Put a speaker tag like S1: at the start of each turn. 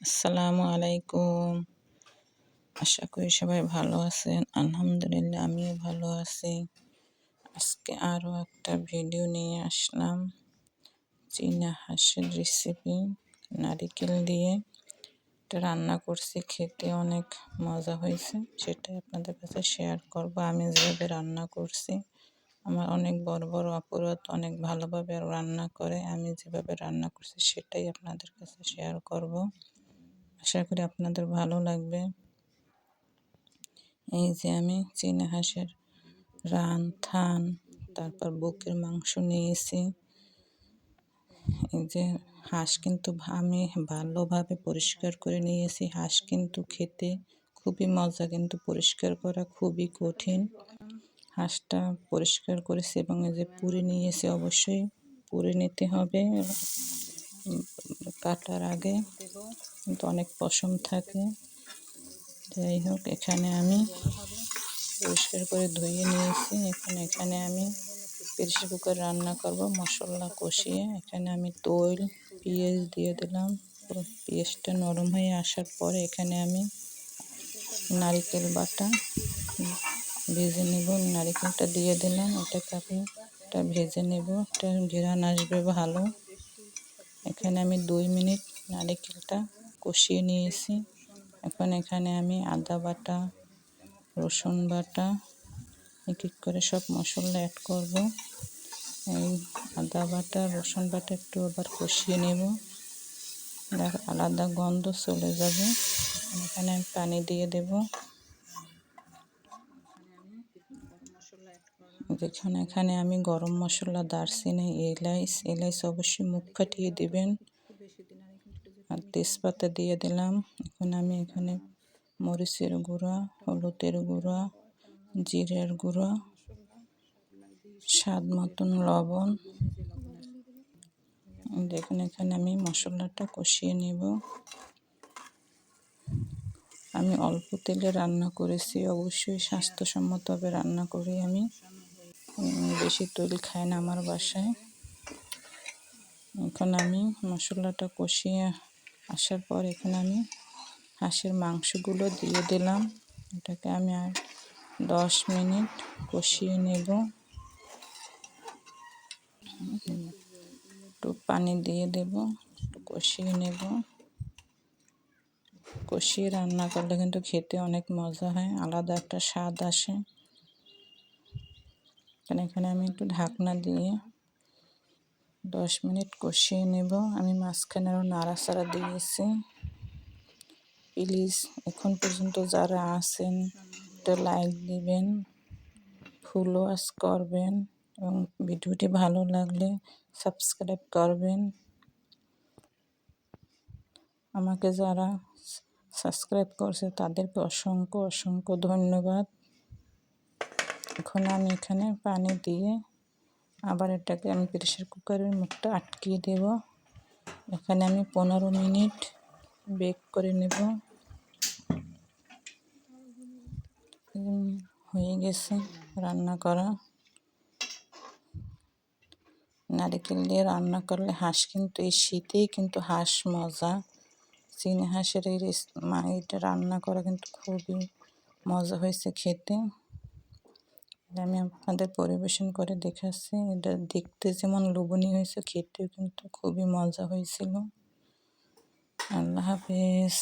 S1: আসসালামু আলাইকুম। আশা করি সবাই ভালো আছেন। আলহামদুলিল্লাহ, আমিও ভালো আছি। আজকে আরও একটা ভিডিও নিয়ে আসলাম। চীনা হাঁসের রেসিপি নারিকেল দিয়ে। এটা রান্না করছি, খেতে অনেক মজা হয়েছে। সেটাই আপনাদের কাছে শেয়ার করব। আমি যেভাবে রান্না করছি, আমার অনেক বড় বড় অপরাধ, অনেক ভালোভাবে রান্না করে, আমি যেভাবে রান্না করছি, সেটাই আপনাদের কাছে শেয়ার করব। আশা করি আপনাদের ভালো লাগবে। এই যে আমি চীনা হাঁসের রান, থান, তারপর বুকের মাংস নিয়েছি। এই যে হাঁস কিন্তু আমি ভালোভাবে পরিষ্কার করে নিয়েছি। হাঁস কিন্তু খেতে খুবই মজা, কিন্তু পরিষ্কার করা খুবই কঠিন। হাঁসটা পরিষ্কার করেছি এবং এই যে পুড়ে নিয়েছি অবশ্যই পুড়ে নিতে হবে। কাটার আগে কিন্তু অনেক পশম থাকে। যাই হোক এখানে আমি পরিষ্কার করে ধুয়ে নিয়েছি। এখন এখানে আমি প্রেশার কুকার রান্না করব, মশলা কষিয়ে। এখানে আমি তৈল পেঁয়াজ দিয়ে দিলাম। পেঁয়াজটা নরম হয়ে আসার পরে এখানে আমি নারিকেল বাটা ভেজে নেব। নারিকেলটা দিয়ে দিলাম। আপনি এটা ভেজে নেব। এটা ঘেরান আসবে ভালো। এখানে আমি দুই মিনিট নারিকেলটা কষিয়ে নিয়েছি। এখন এখানে আমি আদা বাটা, রসুন বাটা, এক এক করে সব মশলা অ্যাড করব। এই আদা বাটা, রসুন বাটা একটু আবার কষিয়ে নেব। আলাদা গন্ধ চলে যাবে। এখানে আমি পানি দিয়ে দেব। যেখানে এখানে আমি গরম মশলা দারচিনি এলাইচ এলাইচ অবশ্যই মুখ ফাটিয়ে দেবেন। আর তেজপাতা দিয়ে দিলাম। এখন আমি এখানে মরিচের গুঁড়া হলুদের গুঁড়া জিরের গুঁড়া স্বাদ মতন লবণ। দেখুন এখানে আমি মশলাটা কষিয়ে নেব। আমি অল্প তেলে রান্না করেছি, অবশ্যই স্বাস্থ্যসম্মতভাবে রান্না করি আমি। বেশি তেল খাই না আমার বাসায়। এখন আমি মশলাটা কষিয়ে আসার পর এখানে আমি হাঁসের মাংসগুলো দিয়ে দিলাম। এটাকে আমি আর দশ মিনিট কষিয়ে নেব। একটু পানি দিয়ে দেব, একটু কষিয়ে নেব। কষিয়ে রান্না করলে কিন্তু খেতে অনেক মজা হয়, আলাদা একটা স্বাদ আসে। এখানে আমি একটু ঢাকনা দিয়ে দশ মিনিট কষিয়ে নেব। আমি মাঝখানে আরও নাড়াচাড়া দিয়েছি। প্লিজ, এখন পর্যন্ত যারা আছেন, একটা লাইক দিবেন, ফুল ওয়াশ করবেন এবং ভিডিওটি ভালো লাগলে সাবস্ক্রাইব করবেন। আমাকে যারা সাবস্ক্রাইব করছে, তাদেরকে অসংখ্য অসংখ্য ধন্যবাদ। এখন আমি এখানে পানি দিয়ে আবার এটাকে আমি প্রেশার কুকারের মুখটা আটকিয়ে দেব। এখানে আমি পনেরো মিনিট বেক করে নেব। হয়ে গেছে রান্না করা। নারিকেল দিয়ে রান্না করলে হাঁস কিন্তু এই শীতেই কিন্তু হাঁস মজা। চীন, হাঁসের এই এটা রান্না করা কিন্তু খুবই মজা হয়েছে খেতে। আমি আপনাদের পরিবেশন করে দেখাচ্ছি। এটা দেখতে যেমন লোভনীয় হয়েছে, খেতেও কিন্তু খুবই মজা হয়েছিল। আল্লাহ হাফেজ।